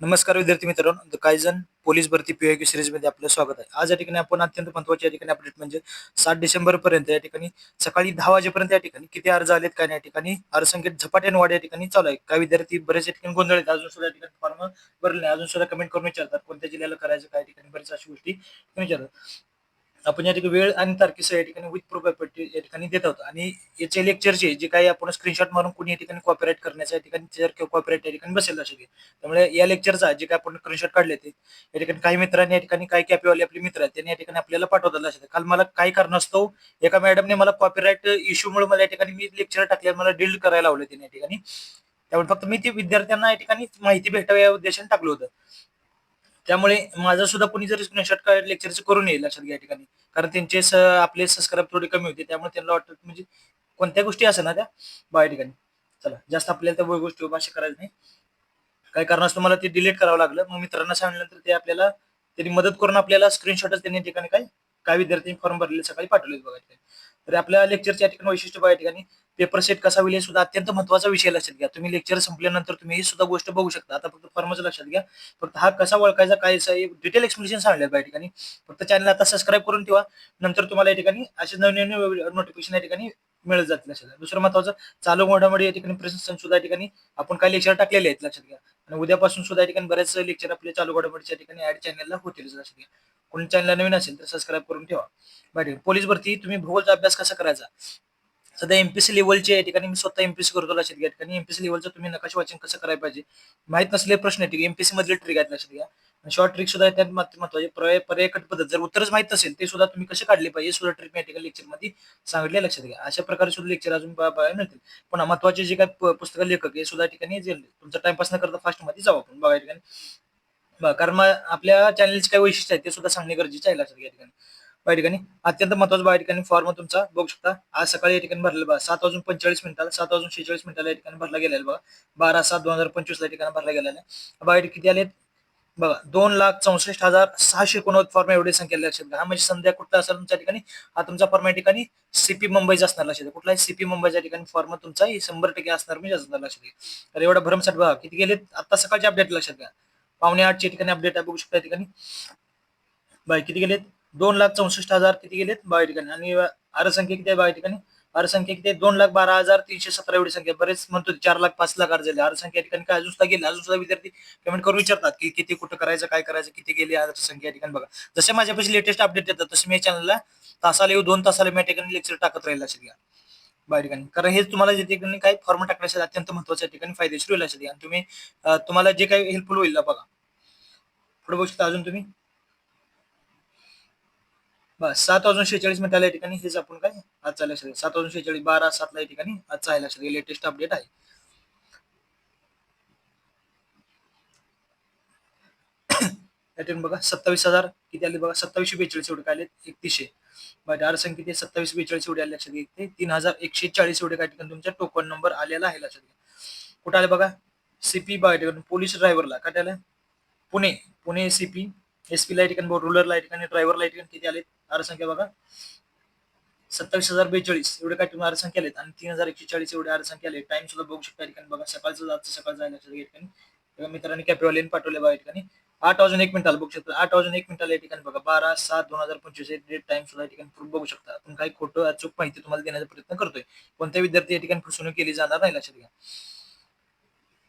नमस्कार विद्यार्थी मित्रांनो. द कायझन पोलीस भरती पीआयक्यू सिरीजमध्ये आपलं स्वागत आहे. आज या ठिकाणी आपण अत्यंत महत्त्वाच्या या ठिकाणी अपडेट म्हणजे सात डिसेंबर पर्यंत या ठिकाणी सकाळी दहा वाजेपर्यंत या ठिकाणी किती अर्ज आलेत काय नाही या ठिकाणी अर्जसंख्येत झपाट्याने वाढ या ठिकाणी चालू आहे. काही विद्यार्थी बरेच या ठिकाणी गोंधळ आहेत अजून सुद्धा या ठिकाणी फॉर्म भरले अजून सुद्धा कमेंट करून विचारतात. कोणत्या जिल्ह्याला करायचं काय ठिकाणी बरेच अशा गोष्टी विचारतात. आपण या ठिकाणी वेळ आणि तारखेसह या ठिकाणी विथ प्रूफ या ठिकाणी देत आहोत आणि याचे लेक्चरचे जे काही आपण स्क्रीनशॉट मारून कोणी या ठिकाणी कॉपीराईट करण्याच्या या ठिकाणी जर कॉपीराईट या ठिकाणी बसेल असे त्यामुळे या लेक्चरचा जे काही आपण स्क्रीनशॉट काढले ते या ठिकाणी काही मित्रांनी या ठिकाणी काही कॅपीवाले आपले मित्र आहेत त्यांनी या ठिकाणी आपल्याला पाठवतात असेल काल मला काही कारणास्तव एका मॅडमने मला कॉपीराईट इश्यूमुळे मला या ठिकाणी मी लेक्चर टाकले मला डील करायला लावले त्यांनी या ठिकाणी त्यामुळे फक्त मी ते विद्यार्थ्यांना या ठिकाणी माहिती भेटावी या उद्देशाने टाकलं होतं त्यामुळे माझं सुद्धा कोणी जर स्क्रीनशॉट लेक्चरचं करून येईल लक्षात घ्या ठिकाणी. कारण त्यांचे स- आपले सबस्क्राईब थोडे कमी होते त्यामुळे त्यांना वाटतं म्हणजे कोणत्या गोष्टी असं ना त्या बाहेर ठिकाणी. चला जास्त आपल्याला त्या गोष्टी भाषा करायचं नाही. काही कारणास्तव मला ते डिलीट करावं लागलं. मग मित्रांना सांगितल्यानंतर ते आपल्याला त्यांनी मदत करून आपल्याला स्क्रीनशॉटच त्यांनी ठिकाणी काय काय विद्यार्थ्यांनी फॉर्म भरलेले सकाळी पाठवले बघा तर आपल्या लेक्चरच्या ठिकाणी वैशिष्ट्य या ठिकाणी. पेपर सेट कसा होईल हे सुद्धा अत्यंत महत्त्वाचा विषय लक्षात घ्या. तुम्ही लेक्चर संपल्यानंतर तुम्ही ही सुद्धा गोष्ट बघू शकता. आता फक्त फॉर्मच लक्षात घ्या. फक्त हा कसा ओळखायचा काय डिटेल एक्सप्लेनेशन सांगले या ठिकाणी. फक्त चॅनल आता सबस्क्राईब करून ठेवा. नंतर तुम्हाला या ठिकाणी असे नवीन नवीन नोटिफिकेशन या ठिकाणी मिळत जातील लक्षात दुसरं महत्वाचं चालू घडामोडी या ठिकाणी प्रेझेंटेशन सुद्धा या ठिकाणी आपण काही लेक्चर टाकलेले आहेत लक्षात घ्या. आणि उद्यापासून सुद्धा या ठिकाणी बरेच लेक्चर आपले चालू घडामोडीच्या ठिकाणी ऍड चॅनलला होतील कोणी चॅनलला नवीन असेल तर सबस्क्राईब करून ठेवा. बरं पोलीस भरती तुम्ही भूगोलचा अभ्यास कसा करायचा? सध्या एमपीसी लेवलचे या ठिकाणी मी स्वतः एमपीसी करतो लक्षात घ्या. ठिकाणी एमपीसी लेवलचं तुम्ही नकाशा वाचन कसं करायला पाहिजे? माहीत नसले प्रश्न आहे ठीक एमपीसी मधले ट्रिक आहेत लक्षात घ्या. शॉर्ट ट्रिक सुद्धा त्यात महत्त्वाचे पर्याय कट पद्धत. जर उत्तरच माहीत नसेल ते सुद्धा तुम्ही कसे काढले पाहिजे? सुद्धा ट्रिक या ठिकाणी लेक्चरमध्ये सांगितले लक्षात घ्या. अशा प्रकारे सुद्धा लेक्चर अजून मिळतील. पण महत्त्वाचे जे काही पुस्तक लेखक हे सुद्धा ठिकाणी तुमचा टाइमपास न करता फास्टमध्ये जाऊ आपण. बघा या ठिकाणी. कारण आपल्या चॅनलचे काही वैशिष्ट्य आहे ते सुद्धा सांगणे गरजेचे आहे लक्षात घ्या ठिकाणी. या ठिकाणी. अत्यंत महत्त्वाचा या ठिकाणी फॉर्म तुमचा. बघू शकता आज सकाळी या ठिकाणी भरलेला बघा. सात वाजून पंचेचाळीस मिनिटाला सात वाजून शेहेचाळीस मिनिटाला या ठिकाणी भरला गेलेला बघा. बारा सात दोन हजार पंचवीस या ठिकाणी भरला गेलेला आहे. बघा किती आले बघा दोन लाख चौसष्ट हजार सहाशे एकोणवद फॉर्म एवढी संख्या लक्षात घ्या. हा म्हणजे संध्या कुठला असेल तुमच्या ठिकाणी? हा तुमचा फॉर्म या ठिकाणी सीपी मुंबईचा असणार लक्षात कुठलाही सीपी मुंबईच्या ठिकाणी फॉर्म तुमचा शंभर टक्के असणार म्हणजे असणार लक्षात घ्या. तर एवढा भरमसाठ बघा किती गेले आता सकाळचे अपडेट लक्षात घ्या. पावणे आठच्या ठिकाणी अपडेट बघू शकता या ठिकाणी. बाय किती गेलेत? दोन लाख चौसष्ट हजार किती गेलेत? बावीस ठिकाणी. आणि अर्ज किती आहे बावीस ठिकाणी? अर्ज किती दोन लाख बारा हजार तीनशे सतरा एवढी संख्या. बरेच म्हणतो चार लाख पाच लाख अर्ज झाले आरसंख्या ठिकाणी काय? अजून गेले. अजून सुद्धा विद्यार्थी पेमेंट करून विचारतात की किती कुठं करायचं काय करायचं किती गेले आरसंख्या ठिकाणी बघा. जसे माझ्यापाशी लेटेस्ट अपडेट येतात तसे मी चॅनलला तासाला येऊ दोन तासाला मी ठिकाणी लेक्चर टाकत राहील लक्षात घ्या बाय ठिकाणी. कारण हे तुम्हाला जे ठिकाणी काही फॉर्म टाकण्यासाठी अत्यंत महत्त्वाच्या ठिकाणी फायदेशीर होईल लक्षात घ्या आणि तुम्ही तुम्हाला जे काही हेल्पफुल होईल ना बघा. पुढे बघू शकता अजून तुम्ही. बस सात वाजून शेहेचाळीस मिनिटाला या ठिकाणी. हेच आपण काय? आजचा लक्षात घ्या. सात वाजून शेहेचाळीस बारा सातला या ठिकाणी आजचा आहे लक्षात लेटेस्ट अपडेट आहे. बघा सत्तावीस हजार किती आले बघा? सत्तावीसशे बेचाळीस एवढे काय आले एकतीसशे. बरं आर संख्या किती सत्तावीस बेचाळीस एवढे आले लक्षात घ्या. इथे तीन हजार एकशे चाळीस एवढे काय ठिकाणी तुमचा टोकन नंबर आलेला आहे लक्षात घ्या. कुठे आले बघा? सीपी बाय पोलीस ड्रायव्हरला काय आलं? Pune. Pune CP S P ला ठिकाणी रुलरला ठिकाणी ड्रायव्हरला ला ठिकाणी किती आले आरसंख्या बघा. सत्तावीस हजार बेचाळीस एवढे काय तुम्ही आरसंख्या आलेत? आणि तीन हजार एकशे चाळीस एवढे आरसंख्या आले टाइम सुद्धा बघू शकता ठिकाणी. बघा सकाळचं जायचं सकाळ जायला ठिकाणी. मित्रांनी कॅपेवालीने पाठवले बघा या ठिकाणी. आठ वाजून एक मिनिटाला बघू शकता. आठ वाजून एक मिनिटाला या ठिकाणी बघा. बारा सात दोन हजार पंचवीस डेट टाइम सुद्धा या ठिकाणी प्रूफ बघू शकता. आपण काही खोटं अचूक माहिती तुम्हाला देण्याचा प्रयत्न करतोय. कोणत्या विद्यार्थी या ठिकाणी फसवणूक केली जाणार नाही लक्षात घ्या.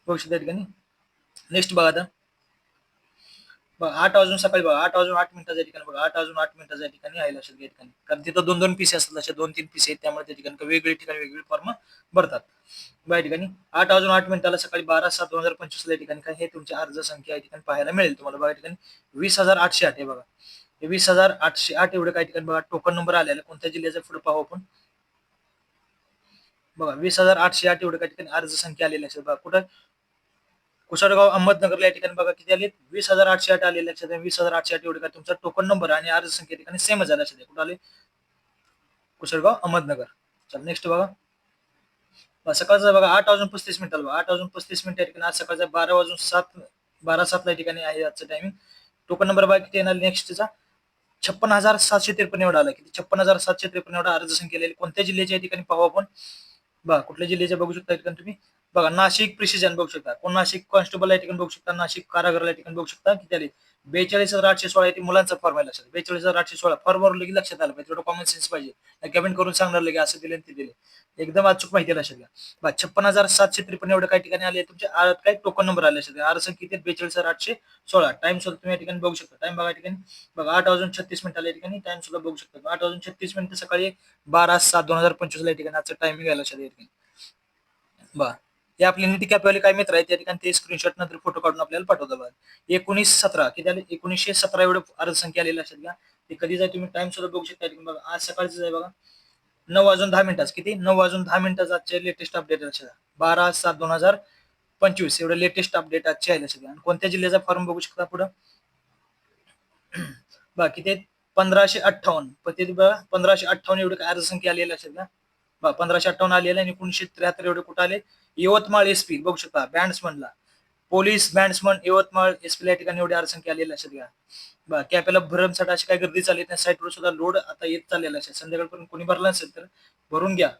बघू शकता या ठिकाणी. नेक्स्ट बघा आता. बघ आठ वाजून सकाळी बघा आठ वाजून आठ मिनिटाच्या ठिकाणी बघा आठ वाजून आठ मिनिटाच्या ठिकाणी आहे लक्षात घ्या ठिकाणी. कारण तिथं दोन दोन पीस असतात अशा दोन तीन पीस आहेत त्यामुळे त्या ठिकाणी वेगवेगळ्या ठिकाणी वेगवेगळे फॉर्म भरतात. बघा ठिकाणी आठ वाजून आठ मिनिटाला सकाळी बारा सात दोन हजार पंचवीस या ठिकाणी काय हे तुमची अर्ज संख्या या ठिकाणी पाहायला मिळेल तुम्हाला. बघा ठिकाणी वीस हजार आठशे आठ आहे बघा. हे वीस हजार आठशे आठ एवढे काही ठिकाणी बघा टोकन नंबर आलेला आहे. कोणत्या जिल्ह्याचा पुढे पाहू आपण? बघा वीस हजार आठशे आठ एवढे काही ठिकाणी अर्ज संख्या आलेली असेल बघा कुठं? कुशाळगाव अहमदनगरला या ठिकाणी बघा किती आले वीस हजार आठशे आठ आले लक्षात वीस हजार आठशे आठ एवढे काय तुमचा टोकन नंबर आणि अर्ज संख्या ठिकाणी सेम झाला लक्षात कुठं आले? कुशळगाव अहमदनगर. चल नेक्स्ट बघा. सकाळचा सकाळचं बघा आठ वाजून पस्तीस मिनिटाला बघा. आठ वाजून पस्तीस मिनिट या ठिकाणी आज सकाळचा बारा वाजून सात बारा सातला या ठिकाणी आहे आजचं टायमिंग टोकन नंबर बघा किती येणार? नेक्स्टचा छप्पन हजार सातशे त्रेपन्न एवढा आला. किती? छप्पन हजार सातशे त्रेपन्न एवढा अर्ज संख्या कोणत्या जिल्ह्याच्या या ठिकाणी पाहू आपण? बघा कुठल्या जिल्ह्याच्या बघू शकता ठिकाणी तुम्ही? बघा नाशिक प्रिसिजन बघू शकता. कोण नाशिक कॉन्स्टेबल या ठिकाणी बघू शकता. नाशिक कारागृह ठिकाणी बघू शकता किती आले बेचाळीस हजार आठशे सोळा येथे मुलांचा फॉर्म आहे लक्षात. बेचाळीस हजार आठशे सोळा. फॉर्मवर लगे लक्षात आलं पाहिजे. थोडं कॉमन सेन्स पाहिजे. कमेंट करून सांगणार लगे असं दिले ते दिले. एकदम अचूक माहिती लक्षात घ्या. बा छप्पन हजार सातशे त्रेपन्न एवढं काही ठिकाणी आले तुमचे काय टोकन नंबर आले लक्षात घ्या. किती बेचाळीस हजार आठशे सोळा. टाइम सुद्धा तुम्ही या ठिकाणी बघू शकता. टाइम बघा ठिकाणी. बघा आठ वाजून छत्तीस मिनिट आले या ठिकाणी. टाइम सुद्धा बघू शकता. आठ वाजून छत्तीस मिनिट सकाळी बारा सात दोन हजार पंचवीस ला या ठिकाणी आजचं टायमिंग आहे लक्षात या ठिकाणी. बा हे आपले नीती कॅपवाले काय मित्र आहेत त्या ठिकाणी ते स्क्रीनशॉट नंतर फोटो काढून आपल्याला पाठवतात बघा. एकोणीस सतरा किती आले एकोणीसशे सतरा एवढं अर्ज संख्या आलेली लक्षात घ्या ते कधी जाय तुम्ही टाइम सुद्धा बघू शकता बघा. आज सकाळचं आहे बघा. नऊ वाजून दहा मिनिटाच किती? नऊ वाजून दहा मिनिटाचा आजचे लेटेस्ट अपडेट लक्षात बारा सात दोन हजार पंचवीस एवढं लेटेस्ट अपडेट आजचे आहे लक्षात घ्या आणि कोणत्या जिल्ह्याचा फॉर्म बघू शकता पुढं? बाकी किती पंधराशे अठ्ठावन्न. पण ते बघा पंधराशे अठ्ठावन्न एवढं काय अर्ज संख्या आलेली लक्षात घ्या पंधराशे अठ्ठावन्न आलेले आणि एकोणीशे त्र्याहत्तर एवढे कुठं आले? यवतमाळ एसपी बघू शकता बँड्समनला. पोलीस बँड्समन यवतमाळ एसपी या ठिकाणी एवढी आरसंख्या आलेली लक्षात घ्या बघा कॅपेला भरमसाठी अशी काय गर्दी चालली त्या साईटवर सुद्धा लोड आता येत चाललेला असेल संध्याकाळपर्यंत कोणी भरला नसेल तर भरून घ्या.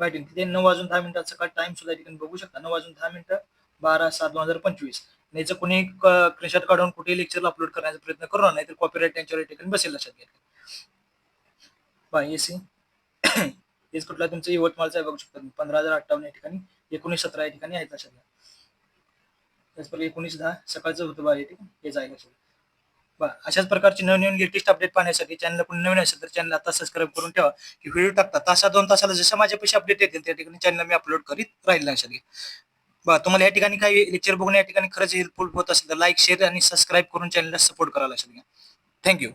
बॅटिंग तिथे नऊ वाजून दहा मिनिटाचा सकाळ टाइम सुद्धा ठिकाणी बघू शकता. नऊ वाजून दहा मिनिटं बारा सात दोन हजार पंचवीस. नाही जर कोणी स्क्रीनशॉट काढून कुठेही लेक्चरला अपलोड करण्याचा प्रयत्न करू नाही तर कॉपीराईट त्यांच्यावर ठिकाणी बसेल लक्षात घ्या. बा एसी हेच कुठला तुमचं यवतमाळचा बघू शकता तुम्ही. पंधरा हजार अठ्ठावन्न या ठिकाणी एकोणीस सतरा या ठिकाणी आहेत लक्षात घ्या त्याचप्रकारे एकोणीस दहा सकाळचं होतं बा हे जाईल लक्षात बा अशाच प्रकारचे नवनवीन लेटेस्ट अपडेट पाहण्यासाठी चॅनल कोणी नवीन असेल तर चॅनल आता सबस्क्राईब करून ठेवा. की व्हिडिओ टाकता तासा दोन तासाला जसं माझ्या पैसे अपडेट येतील त्या ठिकाणी चॅनल मी अपलोड करीत राहील लक्षात घ्या बा तुम्हाला या ठिकाणी काही लेक्चर बघून या ठिकाणी खरंच हेल्पफुल होत असेल तर लाईक शेअर आणि सबस्क्राईब करून चॅनलला सपोर्ट करा लक्षात घ्या थँक्यू